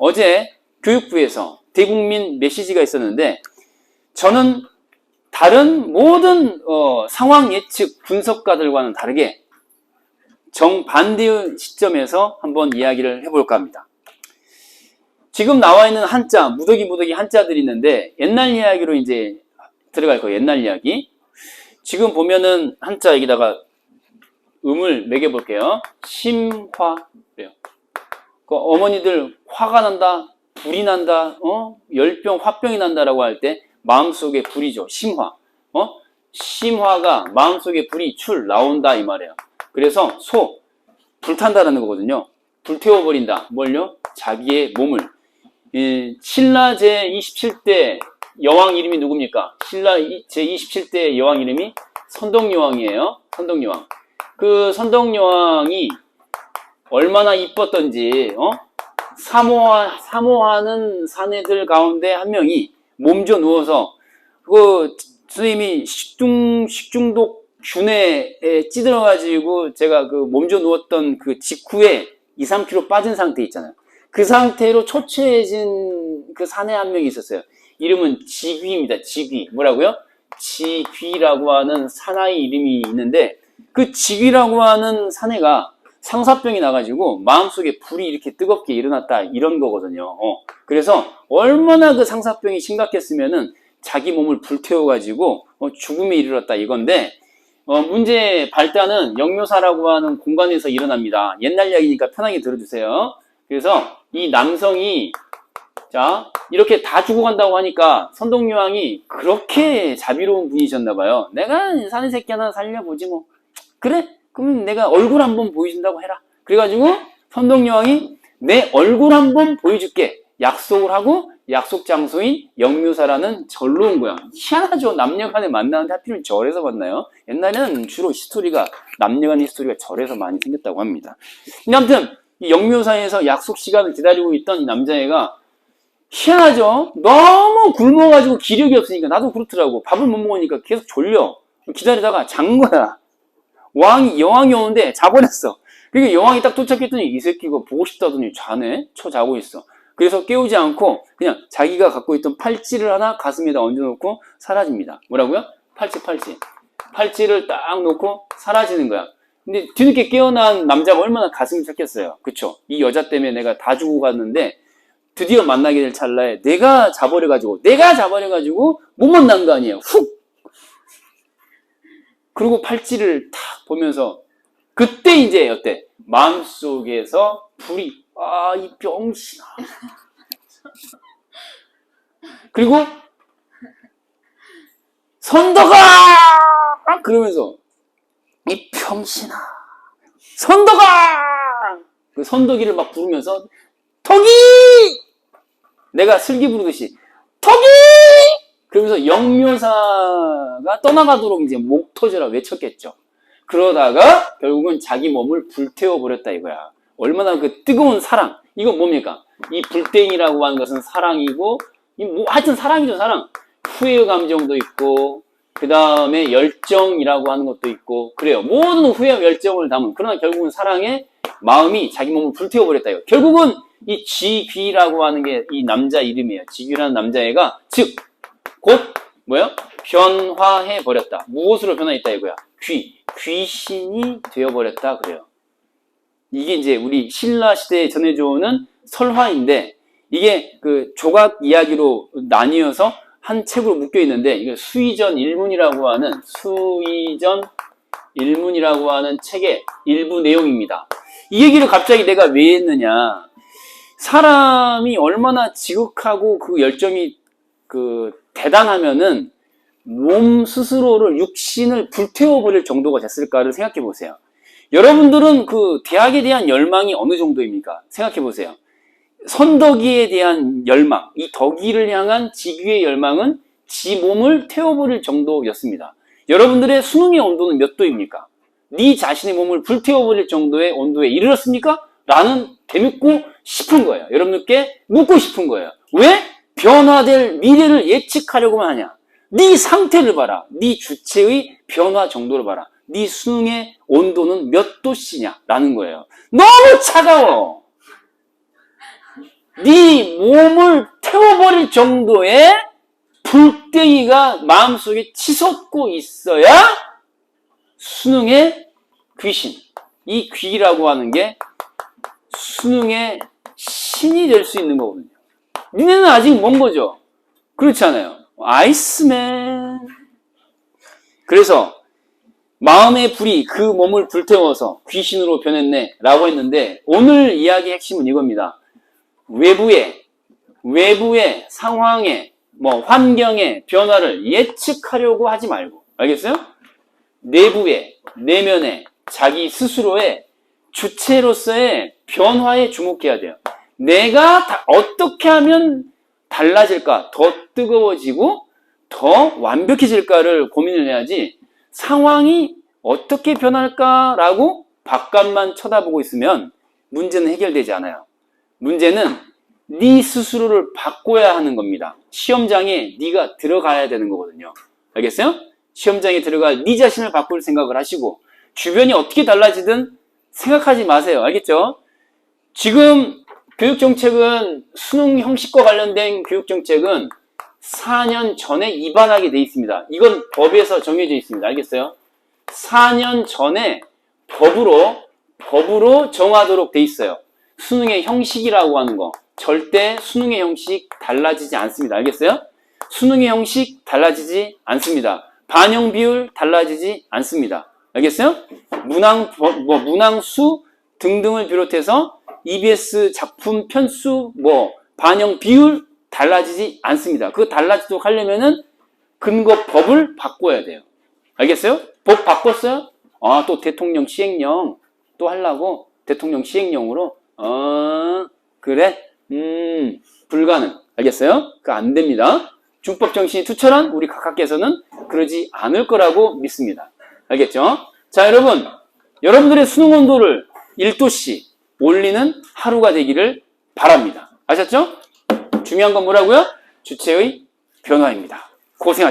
어제 교육부에서 대국민 메시지가 있었는데 저는 다른 모든 어, 상황 예측 분석가들과는 다르게 정반대의 시점에서 한번 이야기를 해볼까 합니다. 지금 나와 있는 한자, 무더기 무더기 한자들이 있는데 옛날 이야기로 이제 들어갈 거예요. 옛날 이야기. 지금 보면은 한자 여기다가 음을 매겨볼게요. 심화. 그 어머니들 화가 난다, 불이 난다, 어? 열병, 화병이 난다라고 할 때 마음속에 불이죠. 심화. 어? 심화가 마음속에 불이 출 나온다 이 말이에요. 그래서 소 불탄다라는 거거든요. 불태워 버린다. 뭘요? 자기의 몸을. 이 신라 제 27대 여왕 이름이 누굽니까? 신라 제 27대 여왕 이름이 선동여왕이에요. 선동여왕. 그 선동여왕이 얼마나 이뻤던지, 어? 사모하, 사모하는 사내들 가운데 한 명이 몸져 누워서, 그, 선생님이 식중, 식중독 균에 찌들어 가지고 제가 그 몸져 누웠던 그 직후에 2, 3kg 빠진 상태 있잖아요. 그 상태로 초췌해진 그 사내 한 명이 있었어요. 이름은 지귀입니다. 지귀. 뭐라고요? 지귀라고 하는 사나이 이름이 있는데 그 지귀라고 하는 사내가 상사병이 나가지고 마음속에 불이 이렇게 뜨겁게 일어났다 이런 거거든요. 어. 그래서 얼마나 그 상사병이 심각했으면은 자기 몸을 불태워가지고 어, 죽음에 이르렀다 이건데 어, 문제 발단은 영묘사라고 하는 공간에서 일어납니다. 옛날 이야기니까 편하게 들어주세요. 그래서 이 남성이 자 이렇게 다 죽어간다고 하니까 선동여왕이 그렇게 자비로운 분이셨나 봐요. 내가 사는 새끼 하나 살려보지 뭐. 그래? 그러면 내가 얼굴 한번 보여준다고 해라. 그래가지고 선동여왕이 내 얼굴 한번 보여줄게. 약속을 하고 약속 장소인 영묘사라는 절로 온 거야. 희한하죠. 남녀간에 만나는데 하필 절에서 만나요. 옛날에는 주로 히스토리가 남녀간 히스토리가 절에서 많이 생겼다고 합니다. 아무튼 이 영묘사에서 약속 시간을 기다리고 있던 이 남자애가 희한하죠. 너무 굶어가지고 기력이 없으니까 나도 그렇더라고. 밥을 못 먹으니까 계속 졸려. 기다리다가 잔 거야. 왕이 여왕이 오는데 자버렸어. 그러니까 여왕이 딱 도착했더니 이 새끼가 보고 싶다더니 자네 쳐 자고 있어. 그래서 깨우지 않고 그냥 자기가 갖고 있던 팔찌를 하나 가슴에다 얹어놓고 사라집니다. 뭐라고요? 팔찌 팔찌. 팔찌를 딱 놓고 사라지는 거야. 근데 뒤늦게 깨어난 남자가 얼마나 가슴이 착했어요. 그쵸? 이 여자 때문에 내가 다 주고 갔는데 드디어 만나게 될 찰나에 내가 자버려가지고 내가 자버려가지고 못 만난 거 아니에요. 훅! 그리고 팔찌를 탁 보면서 그때 이제 어때? 마음속에서 불이 아 이 병신아 그리고 선덕아! 그러면서 이 병신아 선덕아! 그 선덕이를 막 부르면서 덕이! 내가 슬기 부르듯이 덕이 그러면서 영묘사가 떠나가도록 이제 목 터져라 외쳤겠죠. 그러다가 결국은 자기 몸을 불태워 버렸다 이거야. 얼마나 그 뜨거운 사랑. 이건 뭡니까? 이 불땡이라고 하는 것은 사랑이고, 이 뭐, 하여튼 사랑이죠, 사랑. 후회 감정도 있고, 그 다음에 열정이라고 하는 것도 있고, 그래요. 모든 후회와 열정을 담은, 그러나 결국은 사랑의 마음이 자기 몸을 불태워 버렸다 이거. 결국은 이 지귀라고 하는 게 이 남자 이름이에요. 지귀라는 남자애가, 즉, 곧 뭐요? 변화해 버렸다. 무엇으로 변화했다 이거야? 귀, 귀신이 되어 버렸다 그래요. 이게 이제 우리 신라 시대에 전해져 오는 설화인데 이게 그 조각 이야기로 나뉘어서 한 책으로 묶여 있는데 이게 수의전 일문이라고 하는 수의전 일문이라고 하는 책의 일부 내용입니다. 이 얘기를 갑자기 내가 왜 했느냐? 사람이 얼마나 지극하고 그 열정이 그 대단하면은 몸 스스로를 육신을 불태워버릴 정도가 됐을까를 생각해 보세요. 여러분들은 그 대학에 대한 열망이 어느 정도입니까? 생각해 보세요. 선덕이에 대한 열망, 이 덕이를 향한 지귀의 열망은 지 몸을 태워버릴 정도였습니다. 여러분들의 수능의 온도는 몇 도입니까? 네 자신의 몸을 불태워버릴 정도의 온도에 이르렀습니까? 라는 대묻고 싶은 거예요. 여러분들께 묻고 싶은 거예요. 왜? 변화될 미래를 예측하려고만 하냐? 네 상태를 봐라. 네 주체의 변화 정도를 봐라. 네 수능의 온도는 몇 도씨냐? 라는 거예요. 너무 차가워. 네 몸을 태워버릴 정도의 불덩이가 마음속에 치솟고 있어야 수능의 귀신, 이 귀라고 하는 게 수능의 신이 될 수 있는 거거든요. 니네는 아직 먼 거죠? 그렇지 않아요? 아이스맨. 그래서 마음의 불이 그 몸을 불태워서 귀신으로 변했네 라고 했는데 오늘 이야기의 핵심은 이겁니다. 외부의 외부의 상황의 뭐 환경의 변화를 예측하려고 하지 말고 알겠어요? 내부의 내면의 자기 스스로의 주체로서의 변화에 주목해야 돼요. 내가 다- 어떻게 하면 달라질까? 더 뜨거워지고 더 완벽해질까를 고민을 해야지 상황이 어떻게 변할까라고 바깥만 쳐다보고 있으면 문제는 해결되지 않아요. 문제는 네 스스로를 바꿔야 하는 겁니다. 시험장에 네가 들어가야 되는 거거든요. 알겠어요? 시험장에 들어갈 네 자신을 바꿀 생각을 하시고 주변이 어떻게 달라지든 생각하지 마세요. 알겠죠? 지금 교육 정책은 수능 형식과 관련된 교육 정책은 4년 전에 입안하게 돼 있습니다. 이건 법에서 정해져 있습니다. 알겠어요? 4년 전에 법으로 법으로 정하도록 돼 있어요. 수능의 형식이라고 하는 거 절대 수능의 형식 달라지지 않습니다. 알겠어요? 수능의 형식 달라지지 않습니다. 반영 비율 달라지지 않습니다. 알겠어요? 문항 버- 뭐 문항 수 등등을 비롯해서 EBS 작품 편수 뭐 반영 비율 달라지지 않습니다. 그거 달라지도록 하려면은 근거 법을 바꿔야 돼요. 알겠어요? 법 바꿨어요? 아, 또 대통령 시행령 또 하려고 대통령 시행령으로 어, 그래? 음, 불가능. 알겠어요? 그 안 됩니다. 준법 정신이 투철한 우리 각하께서는 그러지 않을 거라고 믿습니다. 알겠죠? 자, 여러분. 여러분들의 수능 온도를 1도씩 올리는 하루가 되기를 바랍니다. 아셨죠? 중요한 건 뭐라고요? 주체의 변화입니다. 고생하셨습니다.